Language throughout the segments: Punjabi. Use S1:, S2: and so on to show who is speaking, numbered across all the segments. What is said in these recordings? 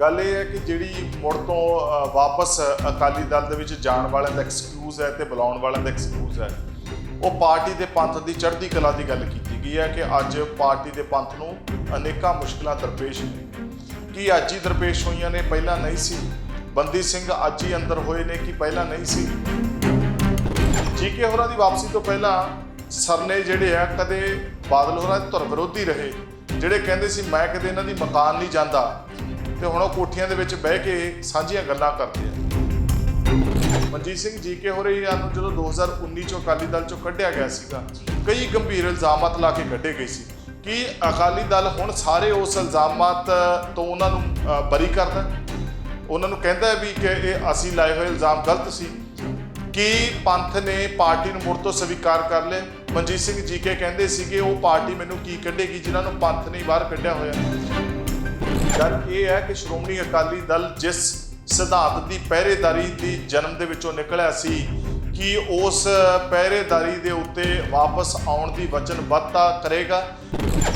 S1: ਗੱਲ ਇਹ ਹੈ ਕਿ ਜਿਹੜੀ ਮੁੜ ਤੋਂ ਵਾਪਸ ਅਕਾਲੀ ਦਲ ਦੇ ਵਿੱਚ ਜਾਣ ਵਾਲਿਆਂ ਦਾ ਐਕਸਕਿਊਜ਼ ਹੈ ਤੇ ਬੁਲਾਉਣ ਵਾਲਿਆਂ ਦਾ ਐਕਸਕਿਊਜ਼ ਹੈ, ਉਹ ਪਾਰਟੀ ਦੇ ਪੰਥ ਦੀ ਚੜ੍ਹਦੀ ਕਲਾ ਦੀ ਗੱਲ ਕੀਤੀ ਗਈ ਹੈ ਕਿ ਅੱਜ ਪਾਰਟੀ ਦੇ ਪੰਥ ਨੂੰ ਅਨੇਕਾਂ ਮੁਸ਼ਕਲਾਂ ਦਰਪੇਸ਼ ਨੇ। ਕੀ ਅੱਜ ਹੀ ਦਰਪੇਸ਼ ਹੋਈਆਂ ਨੇ? ਪਹਿਲਾਂ ਨਹੀਂ ਸੀ। ਬੰਦੀ ਸਿੰਘ ਅੱਜ ਹੀ ਅੰਦਰ ਹੋਏ ਨੇ ਕਿ ਪਹਿਲਾਂ ਨਹੀਂ ਸੀ? ਜੀਕੇ ਹੋਰਾਂ ਦੀ ਵਾਪਸੀ ਤੋਂ ਪਹਿਲਾਂ ਸਰਨੇ ਜਿਹੜੇ ਆ, ਕਦੇ ਬਾਦਲ ਹੋਰਾਂ ਦੇ ਧੁਰ ਵਿਰੋਧੀ ਰਹੇ, ਜਿਹੜੇ ਕਹਿੰਦੇ ਸੀ, ਮੈਂ ਕਦੇ ਇਹਨਾਂ ਦੀ ਮਕਾਨ ਨਹੀਂ ਜਾਂਦਾ। ਤੇ ਹੁਣ ਉਹ ਕੋਠੀਆਂ ਦੇ ਵਿੱਚ ਬਹਿ ਕੇ ਸਾਂਝੀਆਂ ਗੱਲਾਂ ਕਰਦੇ ਆ। ਮਨਜੀਤ ਸਿੰਘ ਜੀ ਕੇ ਜੀਕੇ ਹੋਰੇ ਨੂੰ ਜਦੋਂ 2019 ਚੋਂ ਅਕਾਲੀ ਦਲ ਚੋਂ ਕੱਢਿਆ ਗਿਆ ਸੀਗਾ, ਕਈ ਗੰਭੀਰ ਇਲਜ਼ਾਮਾਤ ਲਾ ਕੇ ਕੱਢੇ ਗਏ ਸੀ ਕਿ ਅਕਾਲੀ ਦਲ ਹੁਣ ਸਾਰੇ ਉਸ ਇਲਜ਼ਾਮਾਤ ਤੋਂ ਉਹਨਾਂ ਨੂੰ ਬਰੀ ਕਰਦਾ ਉਹਨਾਂ ਨੂੰ ਕਹਿੰਦਾ ਵੀ ਕਿ ਇਹ ਅਸੀਂ ਲਾਏ ਹੋਏ ਇਲਜ਼ਾਮ ਗਲਤ ਸੀ ਕਿ ਪੰਥ ਨੇ ਪਾਰਟੀ ਨੂੰ ਮੁੜ ਤੋਂ ਸਵੀਕਾਰ ਕਰ ਲਿਆ। ਮਨਜੀਤ ਸਿੰਘ ਜੀ ਕੇ ਕਹਿੰਦੇ ਸੀਗੇ ਉਹ ਪਾਰਟੀ ਮੈਨੂੰ ਕੀ ਕੱਢੇਗੀ, ਜਿਨ੍ਹਾਂ ਨੂੰ ਪੰਥ ਨੇ ਬਾਹਰ ਕੱਢਿਆ ਹੋਇਆ। ਗੱਲ ਇਹ ਹੈ ਕਿ ਸ਼੍ਰੋਮਣੀ ਅਕਾਲੀ ਦਲ ਜਿਸ ਸਿਧਾਂਤ ਦੀ ਪਹਿਰੇਦਾਰੀ ਦੀ ਜਨਮ ਦੇ ਵਿੱਚੋਂ ਨਿਕਲਿਆ ਸੀ ਕਿ ਉਸ ਪਹਿਰੇਦਾਰੀ ਦੇ ਉੱਤੇ ਵਾਪਸ ਆਉਣ ਦੀ ਵਚਨਬੱਧਤਾ ਕਰੇਗਾ।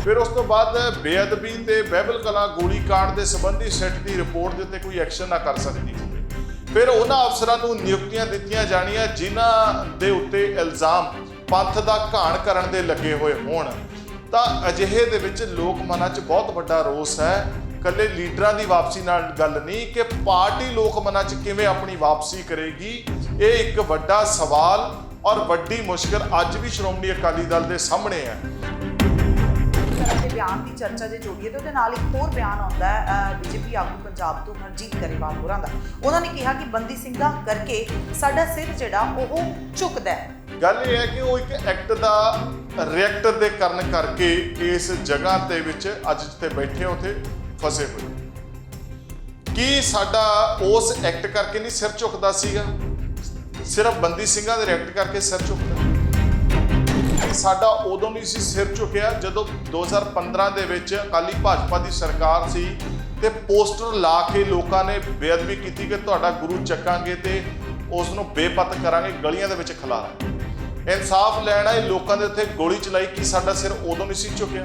S1: ਫਿਰ ਉਸ ਤੋਂ ਬਾਅਦ ਬੇਅਦਬੀ ਤੇ ਬਹਿਬਲ ਕਲਾ ਗੋਲੀकांड ਦੇ ਸੰਬੰਧੀ ਸੈੱਟ ਦੀ ਰਿਪੋਰਟ ਦੇ ਉੱਤੇ ਕੋਈ ਐਕਸ਼ਨ ਨਾ ਕਰ ਸਕਦੀ ਹੋਵੇ। ਫਿਰ ਉਹਨਾਂ ਅਫਸਰਾਂ ਨੂੰ ਨਿਯੁਕਤੀਆਂ ਦਿੱਤੀਆਂ ਜਾਣੀਆਂ, ਜਿਨ੍ਹਾਂ ਦੇ ਉੱਤੇ ਇਲਜ਼ਾਮ ਪੰਥ ਦਾ ਘਾਣ ਕਰਨ ਦੇ ਲੱਗੇ ਹੋਏ ਹੋਣ। ਤਾਂ ਅਜਿਹੇ ਦੇ ਵਿੱਚ ਲੋਕ ਮਨਾਂ 'ਚ ਬਹੁਤ ਵੱਡਾ ਰੋਸ ਹੈ ਕੱਲੇ ਲੀਡਰਾਂ ਦੀ ਵਾਪਸੀ ਨਾਲ ਗੱਲ ਨਹੀਂ ਕਿ ਪਾਰਟੀ ਲੋਕ ਮਨਾਂ 'ਚ ਕਿਵੇਂ ਆਪਣੀ ਵਾਪਸੀ ਕਰੇਗੀ? ਇਹ ਇੱਕ ਵੱਡਾ ਸਵਾਲ ਔਰ ਵੱਡੀ ਮੁਸ਼ਕਲ ਅੱਜ ਵੀ ਸ਼੍ਰੋਮਣੀ ਅਕਾਲੀ ਦਲ ਦੇ ਸਾਹਮਣੇ ਹੈ।
S2: ਬਿਆਨ ਦੀ ਚਰਚਾ ਜੇ ਜੋੜੀਏ ਤੇ ਉਹਦੇ ਨਾਲ ਇੱਕ ਹੋਰ ਬਿਆਨ ਆਉਂਦਾ ਹੈ ਬੀਜੇਪੀ ਆਗੂ ਪੰਜਾਬ ਤੋਂ ਹਰਜੀਤ ਗਰੇਵਾਲ ਹੋਰਾਂ ਦਾ। ਉਹਨਾਂ ਨੇ ਕਿਹਾ ਕਿ ਬੰਦੀ ਸਿੰਘਾਂ ਕਰਕੇ ਸਾਡਾ ਸਿਰ ਜਿਹੜਾ ਉਹ ਝੁਕਦਾ ਹੈ।
S1: ਗੱਲ ਇਹ ਹੈ ਕਿ ਉਹ ਇੱਕ ਐਕਟ ਦਾ ਰਿਐਕਟ ਦੇ ਕਰਨ ਕਰਕੇ ਇਸ ਜਗ੍ਹਾ ਦੇ ਵਿੱਚ ਅੱਜ ਜਿੱਥੇ ਬੈਠੇ ਹੋ ਉੱਥੇ ਫਸੇ ਹੋਏ। ਕੀ ਸਾਡਾ ਉਸ ਐਕਟ ਕਰਕੇ ਨਹੀਂ ਸਿਰ ਝੁਕਦਾ ਸੀਗਾ? ਸਿਰਫ ਬੰਦੀ ਸਿੰਘਾਂ ਦੇ ਰਿਐਕਟ ਕਰਕੇ ਸਿਰ ਝੁਕਦਾ। ਸਾਡਾ ਉਦੋਂ ਨਹੀਂ ਸੀ ਸਿਰ ਝੁਕਿਆ ਜਦੋਂ 2015 ਦੇ ਵਿੱਚ ਅਕਾਲੀ ਭਾਜਪਾ ਦੀ ਸਰਕਾਰ ਸੀ ਤੇ ਪੋਸਟਰ ਲਾ ਕੇ ਲੋਕਾਂ ਨੇ ਬੇਅਦਬੀ ਕੀਤੀ ਕਿ ਤੁਹਾਡਾ ਗੁਰੂ ਚੱਕਾਂਗੇ ਤੇ ਉਸ ਨੂੰ ਬੇਪਤ ਕਰਾਂਗੇ, ਗਲੀਆਂ ਦੇ ਵਿੱਚ ਖਿਲਾਰਾਂਗੇ। ਇਨਸਾਫ ਲੈਣ ਆਏ, ਲੋਕਾਂ ਦੇ ਉੱਤੇ ਗੋਲੀ ਚਲਾਈ, ਕਿ ਸਾਡਾ ਸਿਰ ਉਦੋਂ ਨਹੀਂ ਸੀ ਝੁਕਿਆ?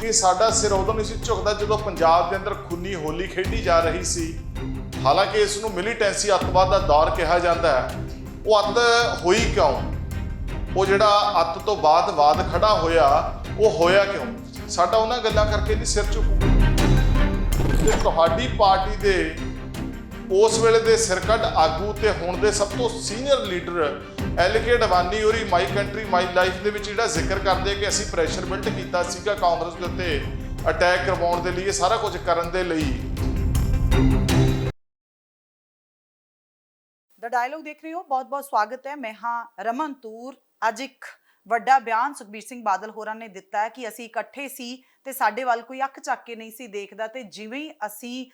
S1: ਕਿ ਸਾਡਾ ਸਿਰ ਉਦੋਂ ਨਹੀਂ ਸੀ ਝੁਕਦਾ ਜਦੋਂ ਪੰਜਾਬ ਦੇ ਅੰਦਰ ਖੂਨੀ ਹੋਲੀ ਖੇਡੀ ਜਾ ਰਹੀ ਸੀ? ਹਾਲਾਂਕਿ ਇਸ ਨੂੰ ਮਿਲੀਟੈਂਸੀ ਅੱਤਵਾਦ ਦਾ ਦੌਰ ਕਿਹਾ ਜਾਂਦਾ ਹੈ। ਉਹ ਅੱਤ ਹੋਈ ਕਿਉਂ? ਉਹ ਜਿਹੜਾ ਅੱਤ ਤੋਂ ਬਾਅਦ ਵਾਦ ਖੜਾ ਹੋਇਆ, ਉਹ ਹੋਇਆ ਕਿਉਂ? ਸਾਡਾ ਉਹਨਾਂ ਗੱਲਾਂ ਕਰਕੇ ਨਹੀਂ ਸਿਰ ਝੁਕੂਗਾ ਤੇ ਤੁਹਾਡੀ ਪਾਰਟੀ ਦੇ ਉਸ ਵੇਲੇ ਦੇ ਸਿਰਕੱਢ ਆਗੂ ਤੇ ਹੁਣ ਦੇ ਸਭ ਤੋਂ ਸੀਨੀਅਰ ਲੀਡਰ ਐਲਕੇ ਅਡਵਾਨੀ ਹੋਰੀ ਮਾਈ ਕੰਟਰੀ ਮਾਈ ਲਾਈਫ ਦੇ ਵਿੱਚ ਜਿਹੜਾ ਜ਼ਿਕਰ ਕਰਦੇ ਕਿ ਅਸੀਂ ਪ੍ਰੈਸ਼ਰ ਬਿਲਟ ਕੀਤਾ ਸੀਗਾ ਕਾਂਗਰਸ ਦੇ ਉੱਤੇ ਅਟੈਕ ਕਰਵਾਉਣ ਦੇ ਲਈ, ਇਹ ਸਾਰਾ ਕੁਝ ਕਰਨ ਦੇ ਲਈ।
S2: ਦਾ ਡਾਇਲੌਗ ਦੇਖ ਰਹੇ ਹੋ ਬਹੁਤ ਬਹੁਤ ਸਵਾਗਤ ਹੈ। ਮੈਂ ਹਾਂ ਰਮਨ ਤੂਰ। ਅੱਜ ਇੱਕ ਵੱਡਾ ਬਿਆਨ ਸੁਖਬੀਰ ਸਿੰਘ ਬਾਦਲ ਹੋਰਾਂ ਨੇ ਦਿੱਤਾ ਹੈ ਕਿ ਅਸੀਂ ਇਕੱਠੇ ਸੀ ਤੇ ਸਾਡੇ ਵੱਲ ਕੋਈ ਅੱਖ ਚੱਕ ਕੇ ਨਹੀਂ ਸੀ ਦੇਖਦਾ ਤੇ ਜਿਵੇਂ ਹੀ ਅਸੀਂ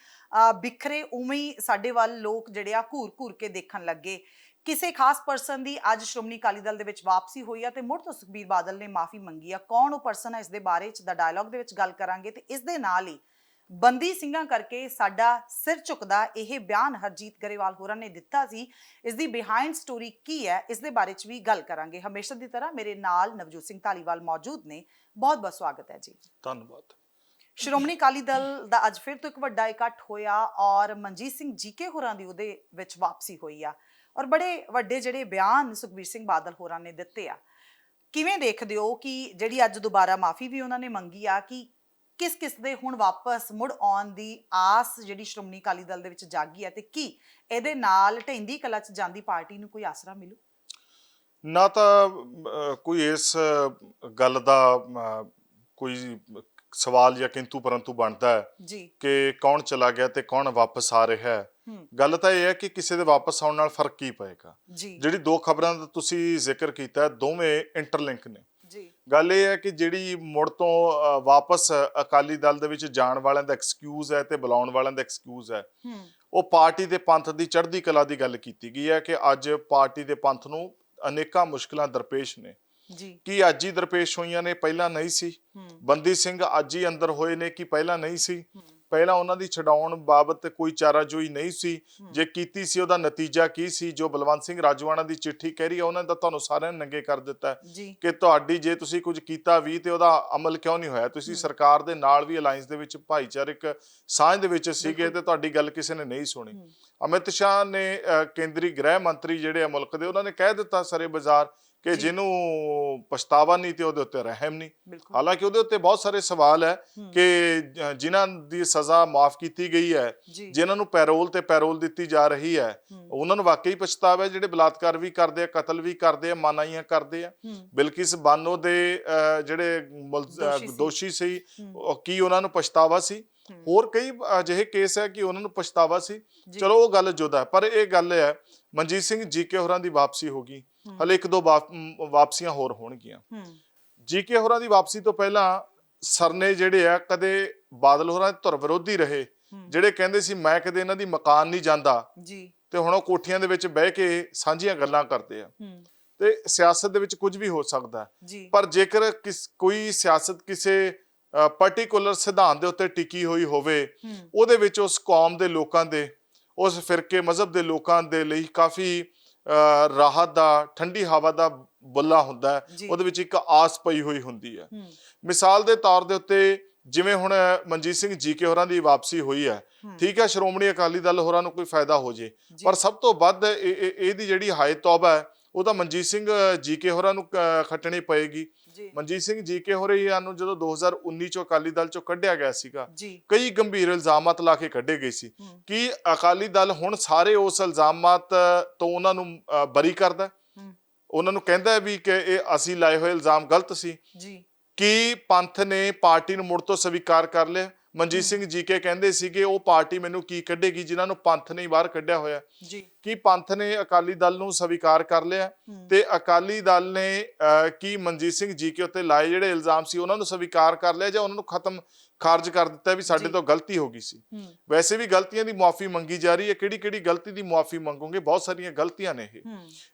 S2: ਬਿਖਰੇ, ਉਵੇਂ ਹੀ ਸਾਡੇ ਵੱਲ ਲੋਕ ਜਿਹੜੇ ਆ ਘੂਰ-ਘੂਰ ਕੇ ਦੇਖਣ ਲੱਗੇ। ਕਿਸੇ ਖਾਸ ਪਰਸਨ ਦੀ ਅੱਜ ਸ਼੍ਰੋਮਣੀ ਅਕਾਲੀ ਦਲ ਦੇ ਵਿੱਚ ਵਾਪਸੀ ਹੋਈ ਆ ਤੇ ਮੁੜ ਤੋਂ ਸੁਖਬੀਰ ਬਾਦਲ ਨੇ ਮਾਫੀ ਮੰਗੀ ਆ। ਕੌਣ ਉਹ ਪਰਸਨ ਹੈ ਇਸ ਦੇ ਬਾਰੇ ਚ ਦਾ ਡਾਇਲੌਗ ਦੇ ਵਿੱਚ ਗੱਲ ਕਰਾਂਗੇ ਤੇ ਇਸ ਦੇ ਨਾਲ ਹੀ ਬੰਦੀ ਸਿੰਘਾਂ ਕਰਕੇ ਸਾਡਾ ਸਿਰ ਝੁਕਦਾ ਇਹ ਬਿਆਨ ਹਰਜੀਤ ਗਰੇਵਾਲ ਹੋਰਾਂ ਨੇ ਦਿੱਤਾ ਸੀ। ਇਸ ਦੀ ਬਿਹਾਈਂਡ ਸਟੋਰੀ ਕੀ ਹੈ? ਇਸ ਦੇ ਬਾਰੇ ਚ ਵੀ ਗੱਲ ਕਰਾਂਗੇ। ਹਮੇਸ਼ਾ ਦੀ ਤਰ੍ਹਾਂ ਮੇਰੇ ਨਾਲ ਨਵਜੋਤ ਸਿੰਘ ਧਾਲੀਵਾਲ ਮੌਜੂਦ ਨੇ। ਬਹੁਤ ਬਹੁਤ ਸਵਾਗਤ ਹੈ ਜੀ।
S1: ਧੰਨਵਾਦ।
S2: ਸ਼੍ਰੋਮਣੀ ਅਕਾਲੀ ਦਲ ਦਾ ਅੱਜ ਫਿਰ ਤੋਂ ਇੱਕ ਵੱਡਾ ਇਕੱਠ ਹੋਇਆ ਔਰ ਮਨਜੀਤ ਸਿੰਘ ਜੀਕੇ ਹੋਰਾਂ ਦੀ ਉਹਦੇ ਵਿੱਚ ਵਾਪਸੀ ਹੋਈ ਆ। ਔਰ ਬੜੇ ਵੱਡੇ ਜਿਹੜੇ ਬਿਆਨ ਸੁਖਬੀਰ ਸਿੰਘ ਬਾਦਲ ਹੋਰਾਂ ਨੇ ਦਿੱਤੇ ਆ। ਕਿਵੇਂ ਦੇਖਦੇ ਹੋ ਕਿ ਜਿਹੜੀ ਅੱਜ ਦੁਬਾਰਾ ਮਾਫੀ ਵੀ ਉਹਨਾਂ ਨੇ ਮੰਗੀ ਆ, ਕਿ ਕਿਸ ਕਿਸ ਦੇ ਹੁਣ ਵਾਪਸ ਮੁੜ ਆਉਣ ਦੀ ਆਸ ਜਿਹੜੀ ਸ਼੍ਰੋਮਣੀ ਅਕਾਲੀ ਦਲ ਦੇ ਵਿੱਚ ਜਾਗੀ ਹੈ ਤੇ ਕੀ ਇਹਦੇ ਨਾਲ ਢੈਂਦੀ ਕਲਾ ਚ ਜਾਂਦੀ ਪਾਰਟੀ ਨੂੰ ਕੋਈ ਆਸਰਾ ਮਿਲੂ?
S1: ਨਾ ਤਾਂ ਕੋਈ ਇਸ ਗੱਲ ਦਾ ਕੋਈ ਸਵਾਲ ਜਾਂ ਕਿੰਤੂ ਪਰੰਤੂ ਬਣਦਾ ਹੈ
S2: ਜੀ।
S1: ਕਿ ਕੌਣ ਚਲਾ ਗਿਆ ਤੇ ਕੌਣ ਵਾਪਸ ਆ ਰਿਹਾ ਹੈ। ਗੱਲ ਤਾਂ ਇਹ ਹੈ ਕਿ ਕਿਸੇ ਦੇ ਵਾਪਸ ਆਉਣ ਨਾਲ ਫ਼ਰਕ ਕੀ ਪਏਗਾ? ਜਿਹੜੀ ਦੋ ਖਬਰਾਂ ਦਾ ਤੁਸੀਂ ਜ਼ਿਕਰ ਕੀਤਾ ਦੋਵੇਂ ਇੰਟਰਲਿੰਕ ਨੇ।
S2: ਜੀ।
S1: ਗੱਲ ਇਹ ਹੈ ਕਿ ਜਿਹੜੀ ਮੁੜ ਤੋਂ ਵਾਪਸ ਅਕਾਲੀ ਦਲ ਦੇ ਵਿੱਚ ਜਾਣ ਵਾਲਿਆਂ ਦਾ ਐਕਸਕਿਊਜ਼ ਹੈ ਤੇ ਬੁਲਾਉਣ ਵਾਲਿਆਂ ਦਾ ਐਕਸਕਿਊਜ਼ ਹੂੰ। ਉਹ ਪਾਰਟੀ ਦੇ ਪੰਥ ਦੀ ਚੜ੍ਹਦੀ ਕਲਾ ਦੀ ਗੱਲ ਕੀਤੀ ਗਈ ਹੈ ਕਿ ਅੱਜ ਪਾਰਟੀ ਦੇ ਪੰਥ ਨੂੰ ਅਨੇਕਾਂ ਮੁਸ਼ਕਲਾਂ ਦਰਪੇਸ਼ ਨੇ।
S2: ਜੀ।
S1: ਕੀ ਅੱਜ ਹੀ ਦਰਪੇਸ਼ ਹੋਈਆਂ ਨੇ ਪਹਿਲਾਂ ਨਹੀਂ ਸੀ। ਬੰਦੀ ਸਿੰਘ ਅੱਜ ਹੀ ਅੰਦਰ ਹੋਏ ਨੇ ਕਿ ਪਹਿਲਾਂ ਨਹੀਂ ਸੀ। ਪਹਿਲਾਂ ਉਹਨਾਂ ਦੀ ਛਡਾਉਣ ਬਾਬਤ ਕੋਈ ਚਾਰਾਜੋਈ ਨਹੀਂ ਸੀ। ਜੇ ਕੀਤੀ ਸੀ ਉਹਦਾ ਨਤੀਜਾ ਕੀ ਸੀ? ਜੋ ਬਲਵੰਤ ਸਿੰਘ ਰਾਜਵਾਨਾ ਦੀ ਚਿੱਠੀ ਕਹਿ ਰਹੀ ਹੈ ਉਹਨਾਂ ਤਾਂ ਤੁਹਾਨੂੰ ਸਾਰਿਆਂ ਨੂੰ ਨੰਗੇ ਕਰ ਦਿੱਤਾ ਕਿ ਤੁਹਾਡੀ ਜੇ ਤੁਸੀਂ ਕੁਝ ਕੀਤਾ ਵੀ ਤੇ ਉਹਦਾ ਅਮਲ ਕਿਉਂ ਨਹੀਂ ਹੋਇਆ? ਤੁਸੀਂ। ਸਰਕਾਰ ਦੇ ਨਾਲ ਵੀ ਅਲਾਈਅੰਸ ਦੇ ਵਿੱਚ ਭਾਈਚਾਰਕ ਸਾਂਝ ਦੇ ਵਿੱਚ ਸੀਗੇ। ਤੇ ਤੁਹਾਡੀ ਗੱਲ ਕਿਸੇ ਨੇ ਨਹੀਂ ਸੁਣੀ। ਅਮਿਤ ਸ਼ਾਹ ਨੇ ਕੇਂਦਰੀ ਗ੍ਰਹਿ ਮੰਤਰੀ ਜਿਹੜੇ ਆ ਮੁਲਕ ਦੇ ਉਹਨਾਂ ਨੇ ਕਹਿ ਦਿੱਤਾ ਸਾਰੇ ਬਾਜ਼ਾਰ ਕਿ। ਜਿਹਨੂੰ ਪਛਤਾਵਾ ਨਹੀਂ ਤੇ ਉਹਦੇ ਉੱਤੇ ਰਹਿਮ ਨਹੀਂ ਹਾਲਾਂਕਿ ਉਹਦੇ ਉੱਤੇ ਬਹੁਤ ਸਾਰੇ ਸਵਾਲ ਹੈ। ਕਿ ਜਿਨ੍ਹਾਂ ਦੀ ਸਜ਼ਾ ਮਾਫ ਕੀਤੀ ਗਈ ਹੈ ਜਿਨ੍ਹਾਂ ਨੂੰ ਪੈਰੋਲ ਤੇ ਪੈਰੋਲ ਦਿੱਤੀ ਜਾ ਰਹੀ ਹੈ। ਉਹਨਾਂ ਨੂੰ ਵਾਕਈ ਪਛਤਾਵਾ ਹੈ ਜਿਹੜੇ ਬਲਾਤਕਾਰ ਵੀ ਕਰਦੇ ਆ ਕਤਲ ਵੀ ਕਰਦੇ ਆ ਮਾਨਾਈਆਂ ਕਰਦੇ ਆ। ਬਿਲਕਿਸ ਬਾਨੋ ਦੇ ਜਿਹੜੇ
S2: ਦੋਸ਼ੀ ਸੀ।
S1: ਕੀ ਉਹਨਾਂ ਨੂੰ ਪਛਤਾਵਾ ਸੀ। ਹੋਰ ਕਈ ਅਜਿਹੇ ਕੇਸ ਹੈ ਕਿ ਉਹਨਾਂ ਨੂੰ ਪਛਤਾਵਾ ਸੀ। ਚਲੋ ਉਹ ਗੱਲ ਜੁਦਾ ਪਰ ਇਹ ਗੱਲ ਹੈ ਮਨਜੀਤ ਸਿੰਘ ਜੀਕੇ ਹੋਰਾਂ ਦੀ ਵਾਪਸੀ ਹੋ ਗਈ। ਹਲੇ ਇੱਕ ਦੋ ਵਾਪਸੀਆਂ ਹੋਰ ਹੋਣਗੀਆਂ। ਜੀਕੇ ਹੋਰਾਂ ਦੀ ਵਾਪਸੀ ਤੋਂ ਪਹਿਲਾਂ ਸਰਨੇ ਜਿਹੜੇ ਆ ਕਦੇ ਬਾਦਲ ਹੋਰਾਂ ਦੇ ਧੁਰ ਵਿਰੋਧੀ ਰਹੇ। ਜਿਹੜੇ ਕਹਿੰਦੇ ਸੀ ਮੈਂ ਕਦੇ ਇਹਨਾਂ ਦੀ ਮਕਾਨ ਨਹੀਂ ਜਾਂਦਾ।
S2: ਜੀ।
S1: ਤੇ ਹੁਣ ਉਹ ਕੋਠੀਆਂ ਦੇ ਵਿੱਚ ਬਹਿ ਕੇ ਸਾਂਝੀਆਂ ਗੱਲਾਂ ਕਰਦੇ ਆ। ਤੇ ਸਿਆਸਤ ਦੇ ਵਿੱਚ ਕੁਝ ਵੀ ਹੋ ਸਕਦਾ। ਪਰ ਜੇਕਰ ਕਿਸ ਕੋਈ ਸਿਆਸਤ ਕਿਸੇ ਪਾਰਟਿਕੂਲਰ ਸਿਧਾਂਤ ਦੇ ਉੱਤੇ ਟਿਕੀ ਹੋਈ ਹੋਵੇ ਉਹਦੇ ਵਿੱਚ ਉਸ ਕੌਮ ਦੇ ਲੋਕਾਂ ਦੇ ਉਸ ਫਿਰਕੇ ਮਜ਼ਹਬ ਦੇ ਲੋਕਾਂ ਦੇ ਲਈ ਕਾਫੀ ਰਾਹਤ ਦਾ ਠੰਡੀ ਹਵਾ ਦਾ ਬੁੱਲਾ ਹੁੰਦਾ। ਉਹਦੇ ਵਿੱਚ ਇੱਕ ਆਸ ਪਈ ਹੋਈ ਹੁੰਦੀ ਹੈ ਮਿਸਾਲ ਦੇ ਤੌਰ ਦੇ ਉੱਤੇ ਜਿਵੇਂ ਹੁਣ ਮਨਜੀਤ ਸਿੰਘ ਜੀਕੇ ਹੋਰਾਂ ਦੀ ਵਾਪਸੀ ਹੋਈ ਹੈ। ਠੀਕ ਹੈ ਸ਼੍ਰੋਮਣੀ ਅਕਾਲੀ ਦਲ ਹੋਰਾਂ ਨੂੰ ਕੋਈ ਫਾਇਦਾ ਹੋ ਜੇ। ਪਰ ਸਭ ਤੋਂ ਵੱਧ ਇਹ- ਇਹ- ਇਹਦੀ ਜਿਹੜੀ ਹਾਇ ਤੌਬਾ ਹੈ ਉਹ ਤਾਂ ਮਨਜੀਤ ਸਿੰਘ ਜੀਕੇ ਹੋਰਾਂ ਨੂੰ ਖੱਟਣੀ ਪਏਗੀ ਮਨਜੀਤ ਸਿੰਘ ਜੀਕੇ ਹੋਰਾਂ ਨੂੰ ਜਦੋਂ 2019 ਚੋਂ ਅਕਾਲੀ ਦਲ ਚੋਂ ਕੱਢਿਆ ਗਿਆ ਸੀਗਾ
S2: ਜੀ।
S1: ਕਈ ਗੰਭੀਰ ਇਲਜ਼ਾਮਾਤ ਲਾ ਕੇ ਕੱਢੇ ਗਏ ਸੀ।
S2: ਹੂੰ।
S1: ਕਿ ਅਕਾਲੀ ਦਲ ਹੁਣ ਸਾਰੇ ਉਸ ਇਲਜ਼ਾਮਾਤ ਤੋਂ ਉਹਨਾਂ ਨੂੰ ਬਰੀ ਕਰਦਾ ਹੈ।
S2: ਹੂੰ।
S1: ਉਹਨਾਂ ਨੂੰ ਕਹਿੰਦਾ ਹੈ ਵੀ ਕਿ ਇਹ ਅਸੀਂ ਲਾਏ ਹੋਏ ਇਲਜ਼ਾਮ ਗਲਤ ਸੀ।
S2: ਜੀ।
S1: ਕੀ ਪੰਥ ਨੇ ਪਾਰਟੀ ਨੂੰ ਮੁੜ ਤੋਂ ਸਵੀਕਾਰ ਕਰ ਲਿਆ? ਮਨਜੀਤ। ਸਿੰਘ ਜੀਕੇ ਕਹਿੰਦੇ ਸੀਗੇ ਉਹ ਪਾਰਟੀ ਮੈਨੂੰ ਕੀ ਕੱਢੇਗੀ ਜਿਨ੍ਹਾਂ ਨੂੰ ਪੰਥ ਨੇ ਬਾਹਰ ਕੱਢਿਆ ਹੋਇਆ।
S2: ਜੀ।
S1: ਕੀ ਪੰਥ ਨੇ ਅਕਾਲੀ ਦਲ ਨੂੰ ਸਵੀਕਾਰ ਕਰ ਲਿਆ? ਤੇ ਅਕਾਲੀ ਦਲ ਨੇ ਕੀ ਮਨਜੀਤ ਸਿੰਘ ਜੀਕੇ ਉੱਤੇ ਲਾਏ ਜਿਹੜੇ ਇਲਜ਼ਾਮ ਸੀ ਉਹਨਾਂ ਨੂੰ ਸਵੀਕਾਰ ਕਰ ਲਿਆ ਜਾਂ ਉਹਨਾਂ ਨੂੰ ਖਤਮ ਖਾਰਜ ਕਰ ਦਿੱਤਾ ਵੀ ਸਾਡੇ
S2: ਜੀ।
S1: ਤੋਂ ਗਲਤੀ ਹੋ ਗਈ ਸੀ। ਵੈਸੇ ਵੀ ਗਲਤੀਆਂ ਦੀ ਮੁਆਫੀ ਮੰਗੀ ਜਾ ਰਹੀ ਹੈ। ਕਿਹੜੀ ਕਿਹੜੀ ਗਲਤੀ ਦੀ ਮੁਆਫੀ ਮੰਗੋਗੇ? ਬਹੁਤ ਸਾਰੀਆਂ ਗਲਤੀਆਂ ਨੇ ਇਹ।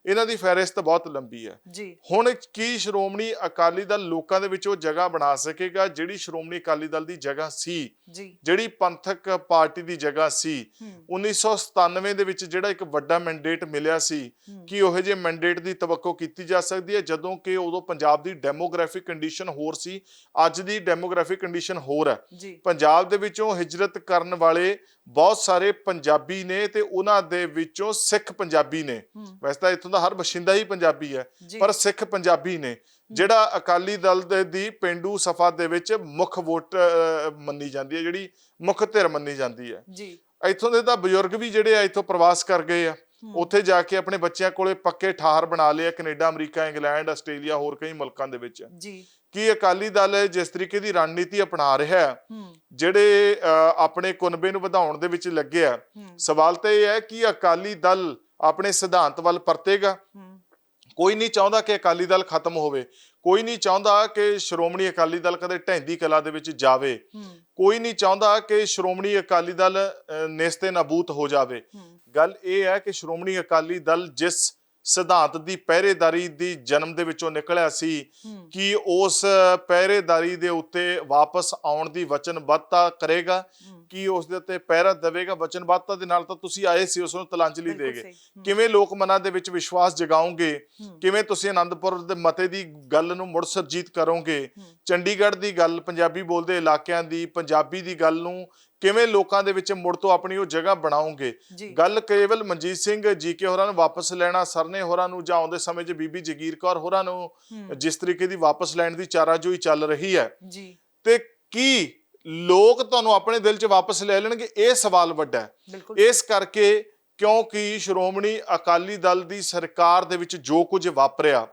S1: ਇਹਨਾਂ ਦੀ ਫਹਿਰਿਸਤ ਬਹੁਤ ਲੰਬੀ ਹੈ।
S2: ਜੀ।
S1: ਹੁਣ ਕੀ ਸ਼੍ਰੋਮਣੀ ਅਕਾਲੀ ਦਲ ਲੋਕਾਂ ਦੇ ਵਿੱਚ ਉਹ ਜਗ੍ਹਾ ਬਣਾ ਸਕੇਗਾ? ਜਿਹੜੀ ਸ਼੍ਰੋਮਣੀ ਅਕਾਲੀ ਦਲ ਦੀ ਜਗ੍ਹਾ ਸੀ।
S2: ਜੀ।
S1: ਜਿਹੜੀ ਪੰਥਕ ਪਾਰਟੀ ਦੀ ਜਗ੍ਹਾ ਸੀ।
S2: ਹੂੰ।
S1: 1997 ਦੇ ਵਿੱਚ ਜਿਹੜਾ ਇੱਕ ਵੱਡਾ ਮੈਂਡੇਟ ਮਿਲਿਆ ਸੀ ਕਿ ਉਹ ਜਿਹੇ ਮੈਂਡੇਟ ਦੀ ਤਵੱਕੋ ਕੀਤੀ ਜਾ ਸਕਦੀ ਹੈ? ਜਦੋਂ ਕਿ ਉਦੋਂ ਪੰਜਾਬ ਦੀ ਡੈਮੋਗ੍ਰਾਫਿਕ ਕੰਡੀਸ਼ਨ ਹੋਰ ਸੀ ਅੱਜ ਦੀ ਡੈਮੋਗ੍ਰਾਫਿਕ ਕੰਡੀਸ਼ਨ ਹੋਰ ਹੈ।
S2: ਜੀ।
S1: ਪੰਜਾਬ ਦੇ ਵਿੱਚੋਂ ਹਿਜਰਤ ਕਰਨ ਵਾਲੇ ਬਹੁਤ ਸਾਰੇ ਪੰਜਾਬੀ ਨੇ ਤੇ ਉਹਨਾਂ ਦੇ ਵਿੱਚੋਂ ਸਿੱਖ ਪੰਜਾਬੀ ਨੇ।
S2: ਹੂੰ।
S1: ਵੈਸੇ ਤਾਂ ਇੱਥੋਂ ਦਾ ਹਰ ਬਸ਼ਿੰਦਾ ਹੀ ਪੰਜਾਬੀ ਹੈ ਪਰ ਸਿੱਖ ਪੰਜਾਬੀ ਨੇ ਜਿਹੜਾ ਅਕਾਲੀ ਦਲ ਦੇ ਦੀ ਪਿੰਡੂ ਸਫਾ ਦੇ ਵਿੱਚ ਮੁੱਖ ਵੋਟ ਮੰਨੀ ਜਾਂਦੀ ਹੈ ਜਿਹੜੀ ਮੁੱਖ ਧਿਰ ਮੰਨੀ ਜਾਂਦੀ ਹੈ।
S2: ਜੀ।
S1: ਇੱਥੋਂ ਦੇ ਤਾਂ ਬਜ਼ੁਰਗ ਵੀ ਜਿਹੜੇ ਆ ਇੱਥੋਂ ਪ੍ਰਵਾਸ ਕਰ ਗਏ ਆ।
S2: ਹੂੰ,
S1: ਉੱਥੇ ਜਾ ਕੇ ਆਪਣੇ ਬੱਚਿਆਂ ਕੋਲੇ ਪੱਕੇ ਠਾਹਰ ਬਣਾ ਲਏ ਕੈਨੇਡਾ ਅਮਰੀਕਾ ਇੰਗਲੈਂਡ ਆਸਟ੍ਰੇਲੀਆ ਹੋਰ ਕਈ ਮੁਲਕਾਂ ਦੇ ਵਿੱਚ।
S2: ਜੀ।
S1: ਕੀ ਅਕਾਲੀ ਦਲ ਜਿਸ ਤਰੀਕੇ ਦੀ ਰਣਨੀਤੀ ਅਪਣਾ ਰਿਹਾ ਹੈ ਜਿਹੜੇ ਆਪਣੇ ਕੁਨਬੇ ਨੂੰ ਵਧਾਉਣ ਦੇ ਵਿੱਚ ਲੱਗੇ ਆ
S2: ਹੂੰ।
S1: ਸਵਾਲ ਤਾਂ ਇਹ ਹੈ ਕਿ ਅਕਾਲੀ ਦਲ ਆਪਣੇ ਸਿਧਾਂਤ ਵੱਲ ਪਰਤੇਗਾ? ਕੋਈ ਨਹੀਂ ਚਾਹੁੰਦਾ ਕਿ ਅਕਾਲੀ ਦਲ ਖਤਮ ਹੋਵੇ ਕੋਈ ਨਹੀਂ ਚਾਹੁੰਦਾ ਕਿ ਸ਼੍ਰੋਮਣੀ ਅਕਾਲੀ ਦਲ ਕਦੇ ਢਹਿੰਦੀ ਕਲਾ ਦੇ ਵਿੱਚ ਜਾਵੇ ਕੋਈ ਨਹੀਂ ਚਾਹੁੰਦਾ ਕਿ ਸ਼੍ਰੋਮਣੀ ਅਕਾਲੀ ਦਲ ਨੇਸਤੇ ਨਾਬੂਤ ਹੋ ਜਾਵੇ। ਗੱਲ ਇਹ ਹੈ ਕਿ ਸ਼੍ਰੋਮਣੀ ਅਕਾਲੀ ਦਲ ਜਿਸ ਸਿਧਾਂਤ ਦੀ ਪਹਿਰੇਦਾਰੀ ਦੀ ਜਨਮ ਦੇ ਵਿੱਚੋਂ ਨਿਕਲਿਆ ਸੀ ਕਿ ਉਸ ਪਹਿਰੇਦਾਰੀ ਦੇ ਉੱਤੇ ਵਾਪਸ ਆਉਣ ਦੀ ਵਚਨਬੱਧਤਾ ਕਰੇਗਾ ਕਿ ਉਸ ਦੇ ਉੱਤੇ ਪਹਿਰਾ ਦੇਵੇਗਾ ਵਚਨਬੱਧਤਾ ਦੇ ਨਾਲ ਤਾਂ ਤੁਸੀਂ ਆਏ ਸੀ ਉਸ ਨੂੰ ਤਲਾਂਜਲੀ ਦੇਗੇ। ਕਿਵੇਂ ਲੋਕ ਮਨਾਂ ਦੇ ਵਿੱਚ ਵਿਸ਼ਵਾਸ ਜਗਾਓਗੇ?
S2: ਹੂੰ,
S1: ਕਿਵੇਂ ਤੁਸੀਂ ਆਨੰਦਪੁਰ ਦੇ ਮਤੇ ਦੀ ਗੱਲ ਨੂੰ ਮੁੜ ਸਰਜੀਤ ਕਰੋਗੇ? ਚੰਡੀਗੜ੍ਹ ਦੀ ਗੱਲ ਪੰਜਾਬੀ ਬੋਲਦੇ ਇਲਾਕਿਆਂ ਦੀ ਪੰਜਾਬੀ ਦੀ ਗੱਲ ਨੂੰ ਕਿਵੇਂ ਲੋਕਾਂ ਦੇ ਵਿੱਚ ਮੁੜ ਤੋਂ ਆਪਣੀ ਉਹ ਜਗ੍ਹਾ ਬਣਾਓਗੇ?
S2: ਜੀ।
S1: ਗੱਲ ਕੇਵਲ ਮਨਜੀਤ ਸਿੰਘ ਜੀਕੇ ਹੋਰਾਂ ਨੂੰ ਵਾਪਸ ਲੈਣਾ ਸਰਨੇ ਹੋਰਾਂ ਨੂੰ ਜਾਂ ਆਉਂਦੇ ਸਮੇਂ 'ਚ ਬੀਬੀ ਜਗੀਰ ਕੌਰ ਹੋਰਾਂ ਨੂੰ ਜਿਸ ਤਰੀਕੇ ਦੀ ਵਾਪਸ ਲੈਣ ਦੀ ਚਾਰਾਜੋਈ ਚੱਲ ਰਹੀ ਹੈ।
S2: ਜੀ।
S1: ਤੇ ਕੀ ਲੋਕ ਤੁਹਾਨੂੰ ਆਪਣੇ ਦਿਲ 'ਚ ਵਾਪਸ ਲੈ ਲੈਣਗੇ? ਇਹ ਸਵਾਲ ਵੱਡਾ ਹੈ। ਇਸ ਕਰਕੇ ਕਿਉਂਕਿ ਸ਼੍ਰੋਮਣੀ ਅਕਾਲੀ ਦਲ ਦੀ ਸਰਕਾਰ ਦੇ ਵਿੱਚ ਜੋ ਕੁਝ ਵਾਪਰਿਆ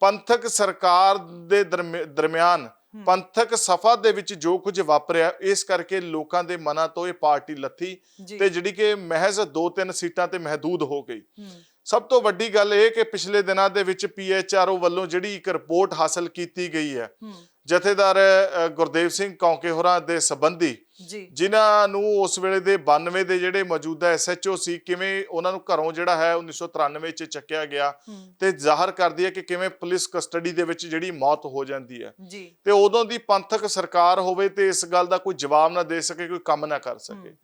S1: ਪੰਥਕ ਸਰਕਾਰ ਦੇ ਦਰਮਿ- ਦਰਮਿਆਨ ਪੰਥਕ ਸਫਾ ਦੇ ਵਿੱਚ ਜੋ ਕੁਝ ਵਾਪਰਿਆ ਇਸ ਕਰਕੇ ਲੋਕਾਂ ਦੇ ਮਨਾਂ ਤੋਂ ਇਹ ਪਾਰਟੀ ਲੱਥੀ ਤੇ ਜਿਹੜੀ ਕਿ ਮਹਿਜ਼ 2-3 ਸੀਟਾਂ ਤੇ ਮਹਦੂਦ ਹੋ ਗਈ। ਸਭ ਤੋਂ ਵੱਡੀ ਗੱਲ ਇਹ ਕਿ ਪਿਛਲੇ ਦਿਨਾਂ ਦੇ ਵਿੱਚ ਪੀਐਚਆਰਓ ਵੱਲੋਂ ਜਿਹੜੀ ਇੱਕ ਰਿਪੋਰਟ ਹਾਸਲ ਕੀਤੀ ਗਈ ਹੈ ਜਥੇਦਾਰ ਗੁਰਦੇਵ ਸਿੰਘ ਕੌਂਕੇ ਹੋਰਾਂ ਦੇ ਸੰਬੰਧੀ ਜਿਨ੍ਹਾਂ ਨੂੰ ਉਸ ਵੇਲੇ ਦੇ 92 ਦੇ ਜਿਹੜੇ ਮੌਜੂਦਾ ਐਸਐਚਓ ਸੀ ਕਿਵੇਂ ਉਹਨਾਂ ਨੂੰ ਘਰੋਂ ਜਿਹੜਾ ਹੈ 1993 ਚ ਚੱਕਿਆ ਗਿਆ ਤੇ ਜ਼ਾਹਰ ਕਰਦੀ ਹੈ ਕਿ ਕਿਵੇਂ ਪੁਲਿਸ ਕਸਟਡੀ ਦੇ ਵਿੱਚ ਜਿਹੜੀ ਮੌਤ ਹੋ ਜਾਂਦੀ ਹੈ। ਤੇ ਉਦੋਂ ਦੀ ਪੰਥਕ ਸਰਕਾਰ ਹੋਵੇ ਤੇ ਇਸ ਗੱਲ ਦਾ ਕੋਈ ਜਵਾਬ ਨਾ ਦੇ ਸਕੇ ਕੋਈ ਕੰਮ ਨਾ ਕਰ ਸਕੇ।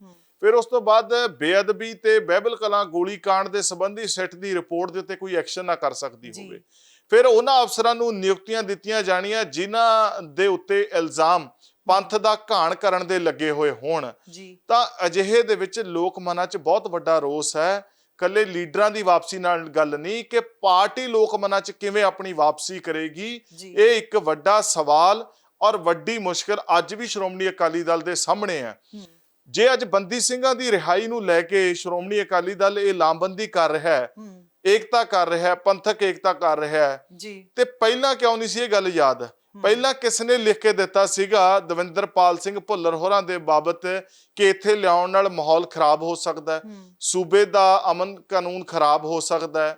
S1: ਫਿਰ ਉਸ ਤੋਂ ਬਾਅਦ ਬੇਅਦਬੀ ਤੇ ਬਹਿਬਲ ਕਲਾਂ ਗੋਲੀकांड ਦੇ ਸੰਬੰਧੀ ਸਿੱਟ ਦੀ ਰਿਪੋਰਟ ਦੇ ਉੱਤੇ ਕੋਈ ਐਕਸ਼ਨ ਨਾ ਕਰ ਸਕਦੀ। ਹੋਵੇ। ਫਿਰ ਉਹਨਾਂ ਅਫਸਰਾਂ ਨੂੰ ਨਿਯੁਕਤੀਆਂ ਦਿੱਤੀਆਂ ਜਾਣੀਆਂ ਜਿਨ੍ਹਾਂ ਦੇ ਉੱਤੇ ਇਲਜ਼ਾਮ ਪੰਥ ਦਾ ਘਾਣ ਕਰਨ ਦੇ ਲੱਗੇ ਹੋਏ ਹੋਣ। ਤਾਂ ਅਜਿਹੇ ਦੇ ਵਿੱਚ ਲੋਕ ਮਨਾਂ 'ਚ ਬਹੁਤ ਵੱਡਾ ਰੋਸ ਹੈ। ਕੱਲੇ ਲੀਡਰਾਂ ਦੀ ਵਾਪਸੀ ਨਾਲ ਗੱਲ ਨਹੀਂ ਕਿ ਪਾਰਟੀ ਲੋਕ ਮਨਾਂ 'ਚ ਕਿਵੇਂ ਆਪਣੀ ਵਾਪਸੀ ਕਰੇਗੀ? ਇਹ ਇੱਕ ਵੱਡਾ ਸਵਾਲ ਔਰ ਵੱਡੀ ਮੁਸ਼ਕਲ ਅੱਜ ਵੀ ਸ਼੍ਰੋਮਣੀ ਅਕਾਲੀ ਦਲ ਦੇ ਸਾਹਮਣੇ ਹੂੰ। ਜੇ ਅੱਜ ਬੰਦੀ ਸਿੰਘਾਂ ਦੀ ਰਿਹਾਈ ਨੂੰ ਲੈ ਕੇ ਸ਼੍ਰੋਮਣੀ ਅਕਾਲੀ ਦਲ ਇਹ ਲਾਮਬੰਦੀ ਕਰ ਰਿਹਾ ਹੈ ਏਕਤਾ ਕਰ ਰਿਹਾ ਹੈ ਪੰਥਕ ਏਕਤਾ ਕਰ ਰਿਹਾ ਹੈ
S2: ਜੀ।
S1: ਤੇ ਪਹਿਲਾਂ ਕਿਉਂ ਨਹੀਂ ਸੀ ਇਹ ਗੱਲ ਯਾਦ? ਪਹਿਲਾਂ ਕਿਸ ਨੇ ਲਿਖ ਕੇ ਦਿੱਤਾ ਸੀਗਾ ਦਵਿੰਦਰਪਾਲ ਸਿੰਘ ਭੁੱਲਰ ਹੋਰਾਂ ਦੇ ਬਾਬਤ ਕਿ ਇੱਥੇ ਲਿਆਉਣ ਨਾਲ ਮਾਹੌਲ ਖਰਾਬ ਹੋ ਸਕਦਾ ਹੈ ਸੂਬੇ ਦਾ ਅਮਨ ਕਾਨੂੰਨ ਖਰਾਬ ਹੋ ਸਕਦਾ ਹੈ।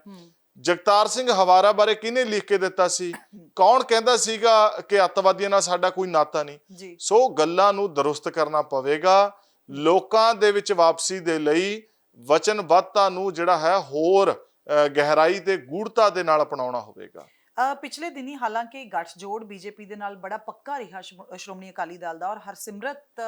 S1: ਜਗਤਾਰ ਸਿੰਘ ਹਵਾਰਾ ਬਾਰੇ ਕਿਹਨੇ ਲਿਖ ਕੇ ਦਿੱਤਾ ਸੀ? ਕੌਣ ਕਹਿੰਦਾ ਸੀਗਾ ਕਿ ਅੱਤਵਾਦੀਆਂ ਨਾਲ ਸਾਡਾ ਕੋਈ ਨਾਤਾ ਨਹੀਂ? ਸੋ ਗੱਲਾਂ ਨੂੰ ਦਰੁਸਤ ਕਰਨਾ ਪਵੇਗਾ। ਲੋਕਾਂ ਦੇ ਵਿੱਚ ਵਾਪਸੀ ਦੇ ਲਈ ਵਚਨਬੱਧਤਾ ਨੂੰ ਜਿਹੜਾ ਹੈ ਹੋਰ ਗਹਿਰਾਈ ਤੇ ਗੂੜਤਾ ਦੇ ਨਾਲ ਅਪਣਾਉਣਾ ਹੋਵੇਗਾ।
S2: ਪਿਛਲੇ ਦਿਨੀ ਹਾਲਾਂਕਿ ਗੱਠਜੋੜ ਬੀਜੇਪੀ ਦੇ ਨਾਲ ਬੜਾ ਪੱਕਾ ਰਿਹਾ ਸ਼੍ਰੋਮਣੀ ਅਕਾਲੀ ਦਲ ਦਾ ਔਰ ਹਰਸਿਮਰਤ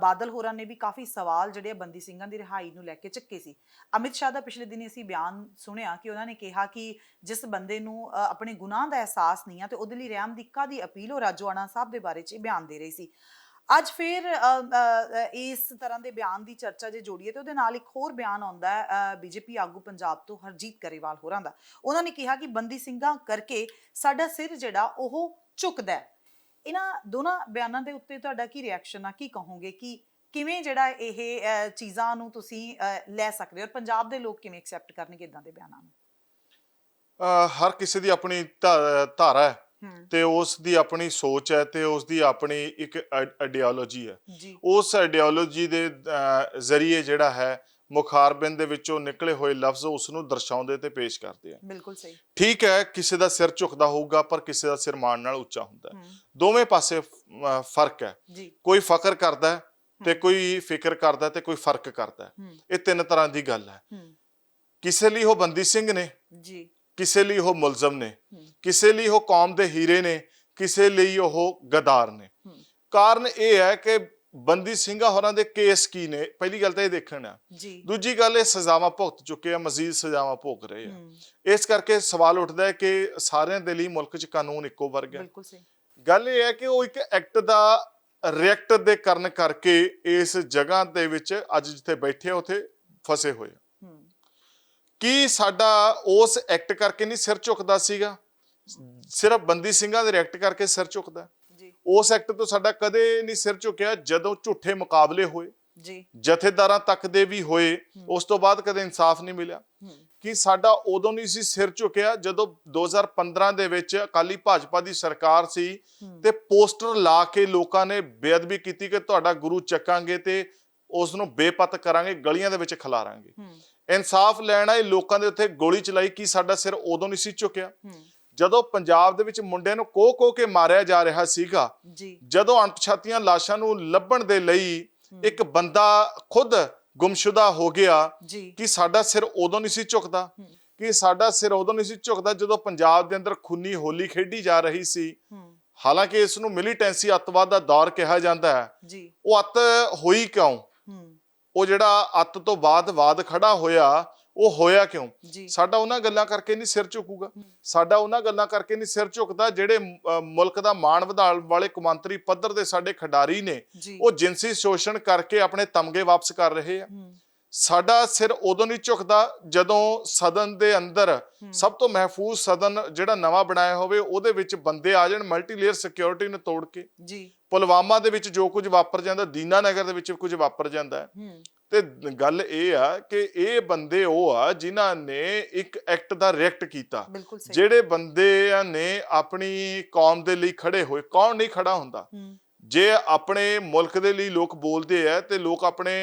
S2: ਬਾਦਲ ਹੋਰਾਂ ਨੇ ਵੀ ਕਾਫੀ ਸਵਾਲ ਜਿਹੜੇ ਬੰਦੀ ਸਿੰਘਾਂ ਦੀ ਰਿਹਾਈ ਨੂੰ ਲੈ ਕੇ ਚੱਕੇ ਸੀ। ਅਮਿਤ ਸ਼ਾਹ ਦਾ ਪਿਛਲੇ ਦਿਨੀ ਅਸੀਂ ਬਿਆਨ ਸੁਣਿਆ ਕਿ ਉਹਨਾਂ ਨੇ ਕਿਹਾ ਕਿ ਜਿਸ ਬੰਦੇ ਨੂੰ ਆਪਣੇ ਗੁਨਾਹ ਦਾ ਅਹਿਸਾਸ ਨਹੀਂ ਆ ਤੇ ਉਹਦੇ ਲਈ ਰਹਿਮ ਦੀ ਕਾਦੀ ਅਪੀਲ ਉਹ ਰਾਜੋਆਣਾ ਸਾਹਿਬ ਦੇ ਬਾਰੇ 'ਚ ਬਿਆਨ ਦੇ ਰਹੀ ਸੀ। ਅੱਜ ਫਿਰ ਅ, ਅ, ਇਸ ਤਰ੍ਹਾਂ ਦੇ ਬਿਆਨ ਦੀ ਚਰਚਾ ਜੇ ਜੋੜੀਏ ਤੇ ਉਹਦੇ ਨਾਲ ਇੱਕ ਹੋਰ ਬਿਆਨ ਆਉਂਦਾ ਹੈ ਬੀਜੇਪੀ ਆਗੂ ਪੰਜਾਬ ਤੋਂ ਹਰਜੀਤ ਕਰੇਵਾਲ ਹੋਰਾਂ ਦਾ। ਉਹਨਾਂ ਨੇ ਕਿਹਾ ਕਿ ਬੰਦੀ ਸਿੰਘਾਂ ਕਰਕੇ ਸਾਡਾ ਸਿਰ ਜਿਹੜਾ ਉਹ ਝੁਕਦਾ ਇਹਨਾਂ ਦੋਨਾਂ ਬਿਆਨਾਂ ਦੇ ਉੱਤੇ ਤੁਹਾਡਾ ਕੀ ਰਿਐਕਸ਼ਨ ਆ? ਕੀ ਕਹੋਗੇ? ਕਿ ਕਿਵੇਂ ਜਿਹੜਾ ਇਹ ਚੀਜ਼ਾਂ ਨੂੰ ਤੁਸੀਂ ਲੈ ਸਕਦੇ ਹੋ? ਔਰ ਪੰਜਾਬ ਦੇ ਲੋਕ ਕਿਵੇਂ ਐਕਸੈਪਟ ਕਰਨਗੇ ਇਦਾਂ ਦੇ ਬਿਆਨਾਂ ਨੂੰ?
S1: ਹਰ ਕਿਸੇ ਦੀ ਆਪਣੀ ਧਾਰਾ ਹੈ। ਤੇ ਉਸ ਦੀ ਆਪਣੀ ਸੋਚ ਹੈ ਤੇ ਉਸ ਦੀ ਆਪਣੀ ਇੱਕ ਆਈਡੀਓਲੋਜੀ ਹੈ। ਉਸ ਆਈਡੀਓਲੋਜੀ ਦੇ ਜ਼ਰੀਏ ਜਿਹੜਾ ਹੈ ਮੁਖਾਰਬਿੰਦ ਦੇ ਵਿੱਚੋਂ ਨਿਕਲੇ ਹੋਏ ਲਫ਼ਜ਼ ਉਸ ਨੂੰ ਦਰਸਾਉਂਦੇ ਤੇ ਪੇਸ਼ ਕਰਦੇ ਆ।
S2: ਬਿਲਕੁਲ ਸਹੀ।
S1: ਠੀਕ ਹੈ ਕਿਸੇ ਦਾ ਸਿਰ ਝੁਕਦਾ ਹੋਊਗਾ ਪਰ ਕਿਸੇ ਦਾ ਸਿਰ ਮਾਣ ਨਾਲ ਉੱਚਾ ਹੁੰਦਾ ਦੋਵੇਂ ਪਾਸੇ ਫ਼ਰਕ ਹੈ। ਕੋਈ ਫਕਰ ਕਰਦਾ ਤੇ। ਕੋਈ ਫਿਕਰ ਕਰਦਾ ਤੇ ਕੋਈ ਫ਼ਰਕ ਕਰਦਾ ਇਹ ਤਿੰਨ ਤਰ੍ਹਾਂ ਦੀ ਗੱਲ ਹੂੰ। ਕਿਸੇ ਲਈ ਉਹ ਬੰਦੀ ਸਿੰਘ ਨੇ।
S2: ਜੀ।
S1: ਕਿਸੇ ਲਈ ਉਹ ਮੁਲਜ਼ਮ ਨੇ ਕਿਸੇ ਲਈ ਉਹ ਕੌਮ ਦੇ ਹੀਰੇ ਨੇ ਕਿਸੇ ਲਈ ਉਹ ਗਦਾਰ ਨੇ। ਕਾਰਨ ਇਹ ਹੈ ਕਿ ਬੰਦੀ ਸਿੰਘਾਂ ਹੋਰਾਂ ਦੇ ਕੇਸ ਕੀ ਨੇ? ਪਹਿਲੀ ਗੱਲ ਤਾਂ ਇਹ ਦੇਖਣਾ
S2: ਜੀ।
S1: ਦੂਜੀ ਗੱਲ ਇਹ ਸਜ਼ਾਵਾਂ ਭੁਗਤ ਚੁੱਕੇ ਆ ਮਜ਼ੀਦ ਸਜ਼ਾਵਾਂ ਭੋਗ ਰਹੇ ਆ। ਇਸ ਕਰਕੇ ਸਵਾਲ ਉੱਠਦਾ ਹੈ ਕਿ ਸਾਰਿਆਂ ਦੇ ਲਈ ਮੁਲਕ 'ਚ ਕਾਨੂੰਨ ਇੱਕੋ ਵਰਗ ਹੈ।
S2: ਬਿਲਕੁਲ ਸਹੀ।
S1: ਗੱਲ ਇਹ ਹੈ ਕਿ ਉਹ ਇੱਕ ਐਕਟ ਦਾ ਰਿਐਕਟ ਦੇ ਕਰਨ ਕਰਕੇ ਇਸ ਜਗ੍ਹਾ ਦੇ ਵਿੱਚ ਅੱਜ ਜਿੱਥੇ ਬੈਠੇ ਆ ਉਥੇ ਫਸੇ ਹੋਏ ਆ। ਕੀ ਸਾਡਾ ਉਸ ਐਕਟ ਕਰਕੇ ਨਹੀਂ ਸਿਰ ਝੁਕਦਾ ਸੀਗਾ? ਸਿਰਫ ਬੰਦੀ ਸਿੰਘਾਂ ਦੇ ਰਿਐਕਟ ਕਰਕੇ ਸਿਰ ਝੁਕਦਾ।
S2: ਜੀ।
S1: ਉਸ ਐਕਟ ਤੋਂ ਸਾਡਾ ਕਦੇ ਨਹੀਂ ਸਿਰ ਝੁਕਿਆ ਜਦੋਂ ਝੂਠੇ ਮੁਕਾਬਲੇ ਹੋਏ।
S2: ਜੀ।
S1: ਜਥੇਦਾਰਾਂ ਤੱਕ ਦੇ ਵੀ ਹੋਏ ਉਸ ਤੋਂ ਬਾਅਦ ਕਦੇ ਇਨਸਾਫ ਨਹੀਂ ਮਿਲਿਆ। ਕਿ ਸਾਡਾ ਉਦੋਂ ਨਹੀਂ ਸੀ ਸਿਰ ਝੁਕਿਆ ਜਦੋਂ 2015 ਦੇ ਵਿੱਚ ਅਕਾਲੀ ਭਾਜਪਾ ਦੀ ਸਰਕਾਰ ਸੀ ਤੇ ਪੋਸਟਰ ਲਾ ਕੇ ਲੋਕਾਂ ਨੇ ਬੇਅਦਬੀ ਕੀਤੀ ਕਿ ਤੁਹਾਡਾ ਗੁਰੂ ਚੱਕਾਂਗੇ ਤੇ ਉਸ ਨੂੰ ਬੇਪਤ ਕਰਾਂਗੇ ਗਲੀਆਂ ਦੇ ਵਿੱਚ ਖਿਲਾਰਾਂਗੇ। ਇਨਸਾਫ ਲੈਣ ਆਏ ਲੋਕਾਂ ਦੇ ਉੱਤੇ ਗੋਲੀ ਚਲਾਈ ਕਿ ਸਾਡਾ ਸਿਰ ਉਦੋਂ ਨਹੀਂ ਸੀ ਝੁਕਿਆ? ਜਦੋਂ ਪੰਜਾਬ ਦੇ ਵਿੱਚ ਮੁੰਡਿਆਂ ਨੂੰ ਕੋਹ ਕੋਹ ਕੇ ਮਾਰਿਆ ਜਾ ਰਿਹਾ ਸੀਗਾ ਜਦੋਂ ਅਣਪਛਾਤੀਆਂ ਲਾਸ਼ਾਂ ਨੂੰ ਲੱਭਣ ਦੇ ਲਈ ਇੱਕ ਬੰਦਾ ਖੁਦ ਗੁੰਮਸ਼ੁਦਾ ਹੋ ਗਿਆ ਕਿ ਸਾਡਾ ਸਿਰ ਉਦੋਂ ਨਹੀਂ ਸੀ ਝੁਕਦਾ? ਕਿ ਸਾਡਾ ਸਿਰ ਉਦੋਂ ਨਹੀਂ ਸੀ ਝੁਕਦਾ ਜਦੋਂ ਪੰਜਾਬ ਦੇ ਅੰਦਰ ਖੂਨੀ ਹੋਲੀ ਖੇਡੀ ਜਾ ਰਹੀ ਸੀ? ਹਾਲਾਂਕਿ ਇਸ ਨੂੰ ਮਿਲੀਟੈਂਸੀ ਅੱਤਵਾਦ ਦਾ ਦੌਰ ਕਿਹਾ ਜਾਂਦਾ ਹੈ।
S2: ਜੀ।
S1: ਉਹ ਅੱਤ ਹੋਈ ਕਿਉਂ? ਉਹ ਜਿਹੜਾ ਅੱਤ ਤੋਂ ਬਾਅਦ ਵਾਦ ਖੜਾ ਹੋਇਆ ਉਹ ਹੋਇਆ ਕਿਉਂ? ਸਾਡਾ ਉਹਨਾਂ ਗੱਲਾਂ ਕਰਕੇ ਨਹੀਂ ਸਿਰ ਝੁਕੂਗਾ। ਸਾਡਾ ਉਹਨਾਂ ਗੱਲਾਂ ਕਰਕੇ ਨਹੀਂ ਸਿਰ ਝੁਕਦਾ ਜਿਹੜੇ ਮੁਲਕ ਦਾ ਮਾਣ ਵਧਾਉਣ ਵਾਲੇ ਕੌਮਾਂਤਰੀ ਪੱਧਰ ਦੇ ਸਾਡੇ ਖਿਡਾਰੀ ਨੇ ਉਹ ਜਿੰਸੀ ਸ਼ੋਸ਼ਣ ਕਰਕੇ ਆਪਣੇ ਤਮਗੇ ਵਾਪਸ ਕਰ ਰਹੇ ਆ। ਸਾਡਾ ਸਿਰ ਉਦੋਂ ਨਹੀਂ ਝੁਕਦਾ ਜਦੋਂ ਸਦਨ ਦੇ ਅੰਦਰ ਸਭ ਤੋਂ ਮਹਿਫੂਜ਼ ਸਦਨ ਜਿਹੜਾ ਨਵਾਂ ਬਣਾਇਆ ਹੋਵੇ ਉਹਦੇ ਵਿੱਚ ਬੰਦੇ ਆ ਜਾਣ ਮਲਟੀ ਲੇਅਰ ਸਿਕਿਉਰਿਟੀ ਨੂੰ ਤੋੜ ਕੇ।
S2: ਜੀ।
S1: ਪੁਲਵਾਮਾ ਦੇ ਵਿੱਚ ਜੋ ਕੁਝ ਵਾਪਰ ਜਾਂਦਾ ਦੀਨਾ ਨਗਰ ਦੇ ਵਿੱਚ ਕੁਝ ਵਾਪਰ ਜਾਂਦਾ ਤੇ ਗੱਲ ਇਹ ਆ ਕਿ ਇਹ ਬੰਦੇ ਉਹ ਆ ਜਿਨ੍ਹਾਂ ਨੇ ਇੱਕ ਐਕਟ ਦਾ ਰਿਐਕਟ ਕੀਤਾ। ਜਿਹੜੇ ਬੰਦਿਆਂ ਨੇ ਆਪਣੀ ਕੌਮ ਦੇ ਲਈ ਖੜੇ ਹੋਏ ਕੌਣ ਨਹੀਂ ਖੜਾ ਹੁੰਦਾ। ਜੇ ਆਪਣੇ ਮੁਲਕ ਦੇ ਲਈ ਲੋਕ ਬੋਲਦੇ ਆ ਤੇ ਲੋਕ ਆਪਣੇ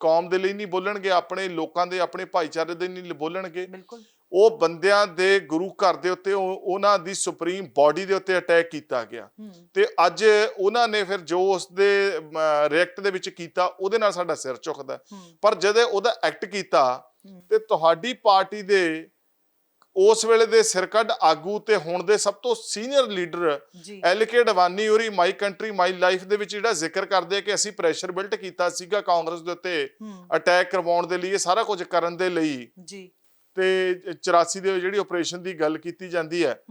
S1: ਕੌਮ ਦੇ ਲਈ ਨਹੀਂ ਬੋਲਣਗੇ ਆਪਣੇ ਲੋਕਾਂ ਦੇ ਆਪਣੇ ਭਾਈਚਾਰੇ ਦੇ ਨਹੀਂ ਬੋਲਣਗੇ।
S2: ਬਿਲਕੁਲ।
S1: ਉਹ ਬੰਦਿਆਂ ਦੇ ਗੁਰੂ ਘਰ ਦੇ ਉੱਤੇ ਉਹ- ਉਹਨਾਂ ਦੀ ਸੁਪਰੀਮ ਬਾਡੀ ਦੇ ਉੱਤੇ ਅਟੈਕ ਕੀਤਾ ਗਿਆ। ਤੇ ਅੱਜ ਉਹਨਾਂ ਨੇ ਫਿਰ ਜੋ ਉਸ ਦੇ ਰਿਐਕਟ ਦੇ ਵਿੱਚ ਕੀਤਾ ਉਹਦੇ ਨਾਲ ਸਾਡਾ ਸਿਰ ਝੁਕਦਾ। ਪਰ ਜਦੋਂ ਉਹਦਾ ਐਕਟ ਕੀਤਾ ਤੇ ਤੁਹਾਡੀ ਪਾਰਟੀ ਦੇ ਉਸ ਵੇਲੇ ਦੇ ਸਿਰਕੱਢ ਆਗੂ ਤੇ ਹੁਣ ਦੇ ਸਭ ਤੋਂ ਸੀਨੀਅਰ ਲੀਡਰ
S2: ਜੀ।
S1: ਐਲਕੇ ਡਵਾਨੀ ਹੋਰੀ ਮਾਈ ਕੰਟਰੀ ਮਾਈ ਲਾਈਫ ਦੇ ਵਿੱਚ ਜਿਹੜਾ ਜ਼ਿਕਰ ਕਰਦੇ ਆ ਕਿ ਅਸੀਂ ਪ੍ਰੈਸ਼ਰ ਬਿਲਟ ਕੀਤਾ ਸੀਗਾ ਕਾਂਗਰਸ ਦੇ ਉੱਤੇ ਅਟੈਕ ਕਰਵਾਉਣ ਦੇ ਲਈ ਇਹ ਸਾਰਾ ਕੁਝ ਕਰਨ ਦੇ ਲਈ।
S2: ਜੀ।
S1: ਤੇ 84 ਦੇ ਜਿਹੜੀ ਆਪਰੇਸ਼ਨ ਦੀ ਗੱਲ ਕੀਤੀ ਜਾਂਦੀ ਹੈ।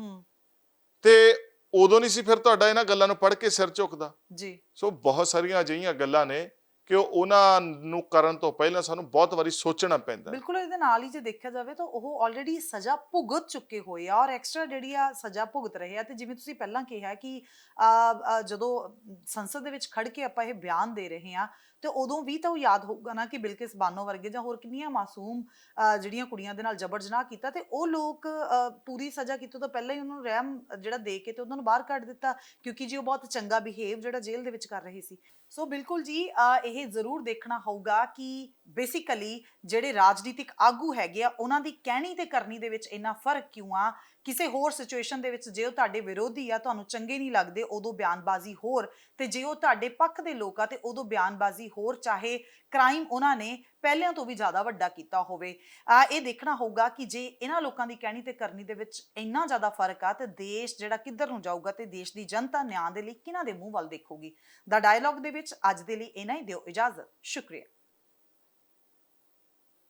S1: ਤੇ ਉਦੋਂ ਨਹੀਂ ਸੀ ਫਿਰ ਤੁਹਾਡਾ ਇਹਨਾਂ ਗੱਲਾਂ ਨੂੰ ਪੜ੍ਹ ਕੇ ਸਿਰ ਝੁਕਦਾ?
S2: ਜੀ।
S1: ਸੋ ਬਹੁਤ ਸਾਰੀਆਂ ਅਜਿਹੀਆਂ ਗੱਲਾਂ ਨੇ ਕਿ ਉਹ ਉਹਨਾਂ ਨੂੰ ਕਰਨ ਤੋਂ ਪਹਿਲਾਂ ਸਾਨੂੰ ਬਹੁਤ ਵਾਰੀ ਸੋਚਣਾ ਪੈਂਦਾ ਹੈ।
S2: ਬਿਲਕੁਲ, ਇਹਦੇ ਨਾਲ ਹੀ ਜੇ ਦੇਖਿਆ ਜਾਵੇ ਤਾਂ ਉਹ ਆਲਰੇਡੀ ਸਜ਼ਾ ਭੁਗਤ ਚੁੱਕੇ ਹੋਏ ਆ ਔਰ ਐਕਸਟਰਾ ਜਿਹੜੀ ਆ ਸਜ਼ਾ ਭੁਗਤ ਰਹੇ ਆ ਤੇ ਜਿਵੇਂ ਤੁਸੀਂ ਪਹਿਲਾਂ ਕਿਹਾ ਕਿ ਜਦੋਂ ਸੰਸਦ ਦੇ ਵਿੱਚ ਖੜ ਕੇ ਆਪਾਂ ਇਹ ਬਿਆਨ ਦੇ ਰਹੇ ਆ, ਤੇ ਉਦੋਂ ਵੀ ਤਾਂ ਉਹ ਯਾਦ ਹੋਊਗਾ ਨਾ ਕਿ ਬਿਲਕਿਸ ਬਾਨੋ ਵਰਗੇ ਜਾਂ ਹੋਰ ਕਿੰਨੀਆਂ ਮਾਸੂਮ ਜਿਹੜੀਆਂ ਕੁੜੀਆਂ ਦੇ ਨਾਲ ਜਬਰ ਜਨਾਹ ਕੀਤਾ ਤੇ ਉਹ ਲੋਕ ਪੂਰੀ ਸਜ਼ਾ ਕੀਤੋਂ ਤੋਂ ਪਹਿਲਾਂ ਹੀ ਉਹਨਾਂ ਨੂੰ ਰਹਿਮ ਜਿਹੜਾ ਦੇ ਕੇ ਤੇ ਉਹਨਾਂ ਨੂੰ ਬਾਹਰ ਕੱਢ ਦਿੱਤਾ ਕਿਉਂਕਿ ਜੀ ਉਹ ਬਹੁਤ ਚੰਗਾ ਬਿਹੇਵ ਜਿਹੜਾ ਜੇਲ੍ਹ ਦੇ ਵਿੱਚ ਕਰ ਰਹੇ ਸੀ ਸੋ ਬਿਲਕੁਲ ਜੀ ਇਹ ਜ਼ਰੂਰ ਦੇਖਣਾ ਹੋਊਗਾ ਕਿ ਬੇਸਿਕਲੀ ਜਿਹੜੇ ਰਾਜਨੀਤਿਕ ਆਗੂ ਹੈਗੇ ਆ, ਉਹਨਾਂ ਦੀ ਕਹਿਣੀ ਤੇ ਕਰਨੀ ਦੇ ਵਿੱਚ ਇੰਨਾ ਫ਼ਰਕ ਕਿਉਂ ਆ? ਕਿਸੇ ਹੋਰ ਸਿਚੁਏਸ਼ਨ ਦੇ ਵਿੱਚ ਜੇ ਉਹ ਤੁਹਾਡੇ ਵਿਰੋਧੀ ਆ, ਤੁਹਾਨੂੰ ਚੰਗੇ ਨਹੀਂ ਲੱਗਦੇ, ਉਦੋਂ ਬਿਆਨਬਾਜ਼ੀ ਹੋਰ। ਤੇ ਜੇ ਉਹ ਤੁਹਾਡੇ ਪੱਖ ਦੇ ਲੋਕ ਆ, ਤੇ ਉਦੋਂ ਬਿਆਨਬਾਜ਼ੀ ਹੋਰ, ਚਾਹੇ ਕ੍ਰਾਈਮ ਉਹਨਾਂ ਨੇ ਪਹਿਲਿਆਂ ਤੋਂ ਵੀ ਜ਼ਿਆਦਾ ਵੱਡਾ ਕੀਤਾ ਹੋਵੇ। ਆ, ਇਹ ਦੇਖਣਾ ਹੋਊਗਾ ਕਿ ਜੇ ਇਹਨਾਂ ਲੋਕਾਂ ਦੀ ਕਹਿਣੀ ਤੇ ਕਰਨੀ ਦੇ ਵਿੱਚ ਇੰਨਾ ਜ਼ਿਆਦਾ ਫ਼ਰਕ ਆ, ਤੇ ਦੇਸ਼ ਜਿਹੜਾ ਕਿੱਧਰ ਨੂੰ ਜਾਊਗਾ ਤੇ ਦੇਸ਼ ਦੀ ਜਨਤਾ ਨਿਆਂ ਦੇ ਲਈ ਕਿਹਨਾਂ ਦੇ ਮੂੰਹ ਵੱਲ ਦੇਖੂਗੀ? ਦਾ ਡਾਇਲੌਗ ਦੇ ਵਿੱਚ ਅੱਜ ਦੇ ਲਈ ਇਹਨਾਂ ਹੀ, ਦਿਓ ਇਜਾਜ਼ਤ। ਸ਼ੁਕਰੀਆ।